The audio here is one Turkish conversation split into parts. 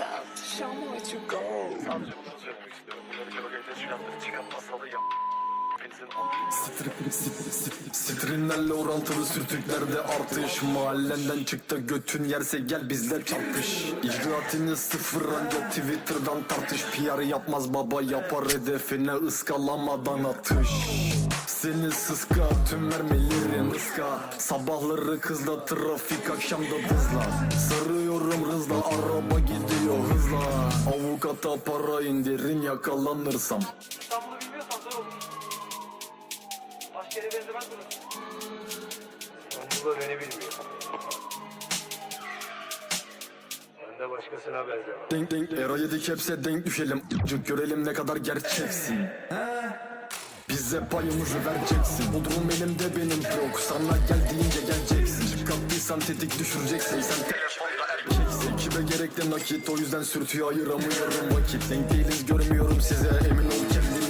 Up, show me what you got. Sadece bunu söylemek istiyorum. Bunları çabuk çıkarttık. Çıkan masalı yap. Strip, Strinlerle orantılı sürtüklerde artış. Mahallenden çıktı götün yerse gel bizle çarpış. İcraatini sıfır anca Twitter'dan tartış. PR yapmaz baba yapar hedefine ıskalamadan atış. Seni sıska tüm mermilerin ıska. Sabahları kızla trafik akşamda hızla. Sarıyorum hızla araba gidiyor hızla. Avukata para indirin yakalanırsam Başka yere benzemez burası. İstanbul'da beni bilmiyor. Ben de başkasına benzemem. Denk denk Era yedik hepse denk düşelim. Cık görelim ne kadar gerçeksin. Bize payımızı vereceksin. Bodrum elimde benim yok. Sana gel deyince geleceksin. Çıkarttıysan tetik düşüreceksin. Sen telefonda erkeksin. Kime gerekli nakit o yüzden sürtüyor ayıramıyorum. Vakit Denk değiliz görmüyorum size. Emin ol rakipten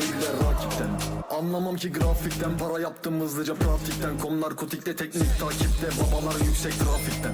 Anlamam ki grafikten para yaptım hızlıca pratikten. Kom narkotikte teknik takipte babalar yüksek trafikten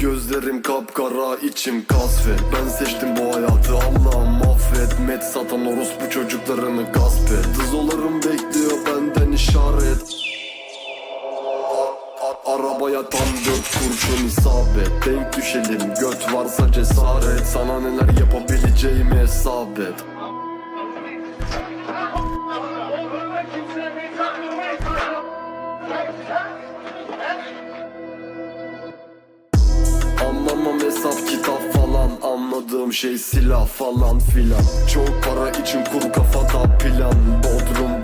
Gözlerim kapkara içim kasvet Ben seçtim bu hayatı Allah'ım affet. Met satan orospu çocuklarını gasp et Dızolarım bekliyor benden işaret. Arabaya tam dört kurşun isabet. Denk düşelim göt varsa cesaret. Sana neler yapabileceğimi hesap et Anladığım şey silah falan filan. Çok para için kur kafada plan. Bodrum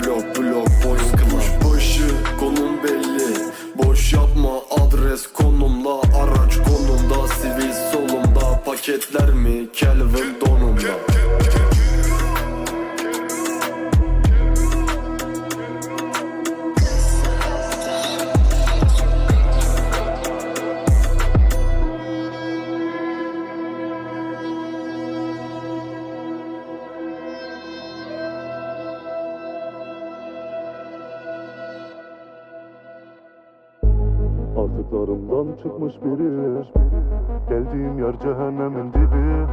Artıklarımdan çıkmış biri. Geldiğim yer cehennemin dibi.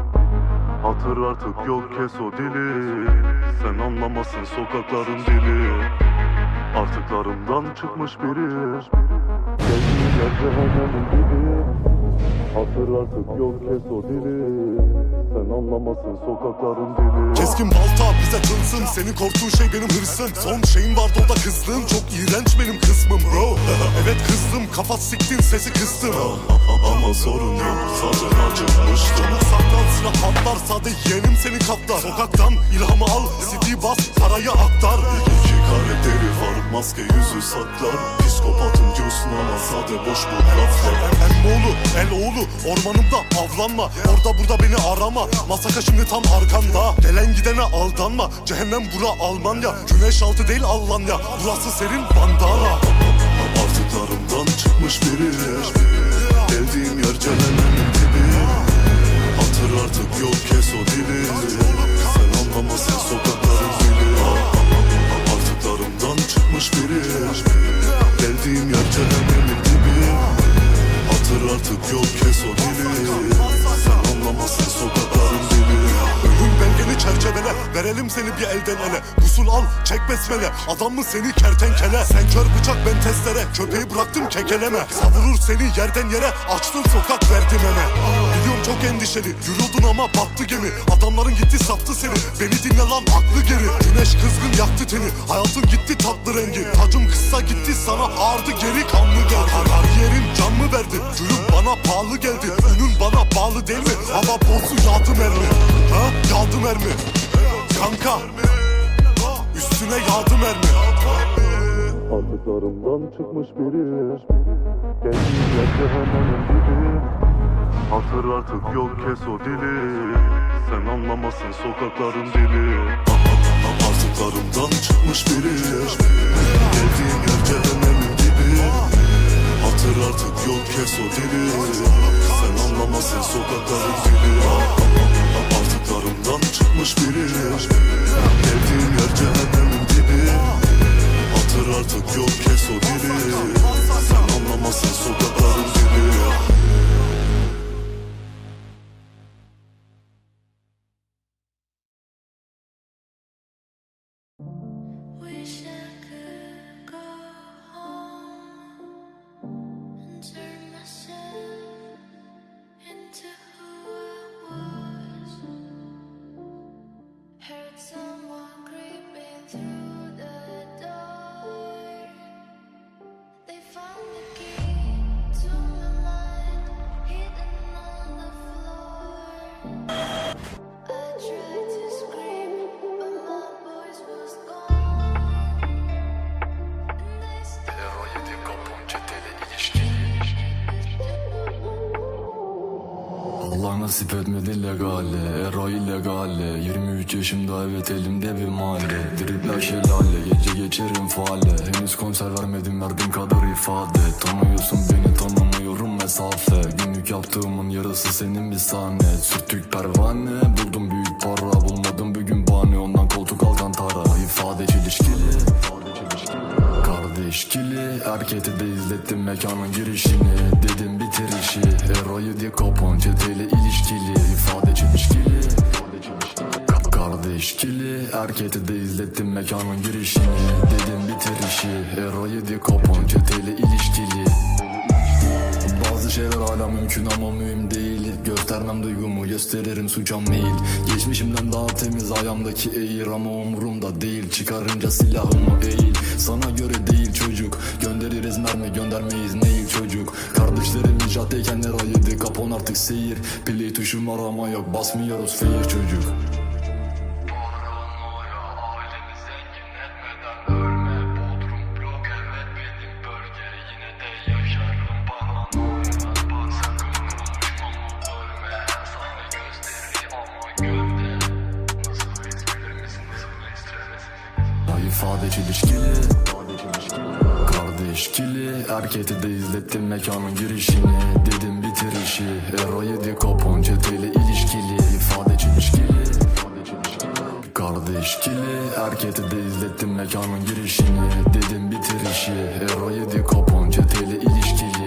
Hatır artık yok kes o dili. Sen anlamasın sokakların dili. Artıklarımdan çıkmış biri. Geldiğim yer cehennemin dibi. Hatır artık yok kes o dili. Sen anlamasın sokakların dili. Keskin balta bize tılsım Senin korktuğun şey benim hırsım. Son şeyin vardı o da kızlığım Çok iğrenç benim kızdım kafa siktin sesi kıstım Ama sorun yok sadece acımıştım Çabuk saklan silah patlar Sade yeğenim seni katlar Sokaktan ilhamı al City bas parayı aktar. İki karakteri var maske yüzü saklar. Psikopatım diyorsun ama sade boş bu laflar. El oğlu, el oğlu Ormanımda avlanma. Orada burada beni arama. Masaka şimdi tam arkanda. Gelen gidene aldanma. Cehennem bura Almanya. Güneş altı değil Almanya. Burası serin bandana Artıklarımdan çıkmış biri. Geldiğim yer cehennemin dibi. Hatır artık yok kes o dili. Sen anlamasın sokakların dili. Artıklarımdan çıkmış biri. Geldiğim yer cehennemin dibi. Hatır artık yok kes o dili Seni bir elden ele. Usul al çek besmele. Adam mı seni kertenkele? Sen kör bıçak ben testere. Köpeği bıraktım kekeleme. Savurur seni yerden yere. Açtın sokak verdim eme Biliyorum çok endişeli. Yürüyordun ama battı gemi. Adamların gitti sattı seni. Beni dinle lan aklı geri. Güneş kızgın yaktı teni. Hayatın gitti tatlı rengi. Tacım kısa gitti sana ağırdı geri kanlı geldi. Kariyerim can mı verdi? Gülüm bana pahalı geldi. Önün bana bağlı değil mi? Hava bozu yağdı mermi. Ha? Yağdı mermi Kanka. Üstüne yağdı mermi. Artıklarımdan çıkmış biri. Yer cehennemin dibi. Hatır artık yok kes o dili. Sen anlamasın sokakların dili. Artıklarımdan çıkmış biri. Geldiğim yer cehennemin dibi. Hatır artık yok kes o dili. Sen anlamasın sokakların dili. Artıklarımdan çıkmış biri. Geldiğim yer cehennemin dibi. Hatır artık yok kes o dili nasip etmedi legale Era illegale 23 yaşımda evet elimde bir mahalle. Dripler şelale gece geçerim faale. Henüz konser vermedim verdiğim kadar ifade. Tanıyorsun beni tanımıyorum mesafe. Günlük yaptığımın yarısı senin bir sahne. Sürttük pervane buldum büyük para. Bulmadım bir gün bahane ondan koltuk alcantara İfade çelişkili Kardeş kili Erkete de izlettim mekanın girişini. Dedim bitir işi Eroyu diye kapan çeteyle ilişkili kili Erkete de izlettim mekanın girişini. Dedim bitir işi Eroyu diye kapan çeteyle ilişkili. Bazı şeyler hala mümkün ama mühim değil. Göstermem duygumu gösteririm suçam mail Geçmişimden daha temiz ayağımdaki eğir ama umurumda değil. Çıkarınca silahımı eğil. Sana göre değil çocuk. Göndeririz mermi göndermeyiz değil çocuk? Kardeşlerim icatteyken lira yedi Kapon artık seyir. Play tuşum var ama yok basmıyoruz fair çocuk İfade çelişkili. Kardeş kili Erkete de izlettim mekanın girişini. Dedim bitir işi Ero yedi kopon çeteyle ilişkili. İfade çelişkili. Kardeş kili Erkete de izlettim mekanın girişini. Dedim bitir işi Ero yedi kopon çeteyle ilişkili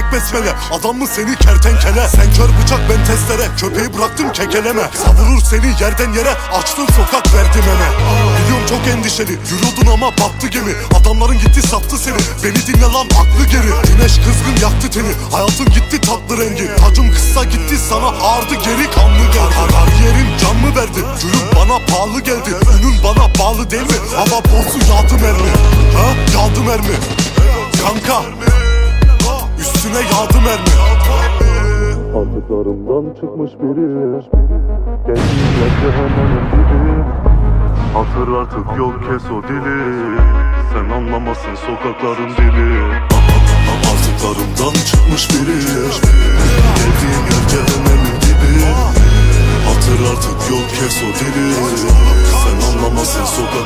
Çek besmele Adam mı seni kertenkele? Sen kör bıçak ben testere. Köpeği bıraktım kekeleme. Savurur seni yerden yere Açtın sokak verdim eme Biliyorum çok endişeli Yürüyordun ama battı gemi. Adamların gitti sattı seni. Beni dinle lan aklı geri. Güneş kızgın yaktı teni. Hayatın gitti tatlı rengi. Tacım kısa gitti sana ağırdı geri kanlı geldi. Kariyerim can mı verdi? Gülüm bana pahalı geldi. Önün bana bağlı değil mi? Hava bozu yağdı mermi. Ha? Yağdı mermi. Kanka Üstüne yağdı mermi. Artıklarımdan çıkmış biri. Yer cehennemin dibi. Hatır artık yok kes o dili. Sen anlamazsın sokakların dili. Artıklarımdan çıkmış biri. Geldiğim yer cehennemin dibi. Hatır artık yok kes o dili. Sen anlamazsın sokakların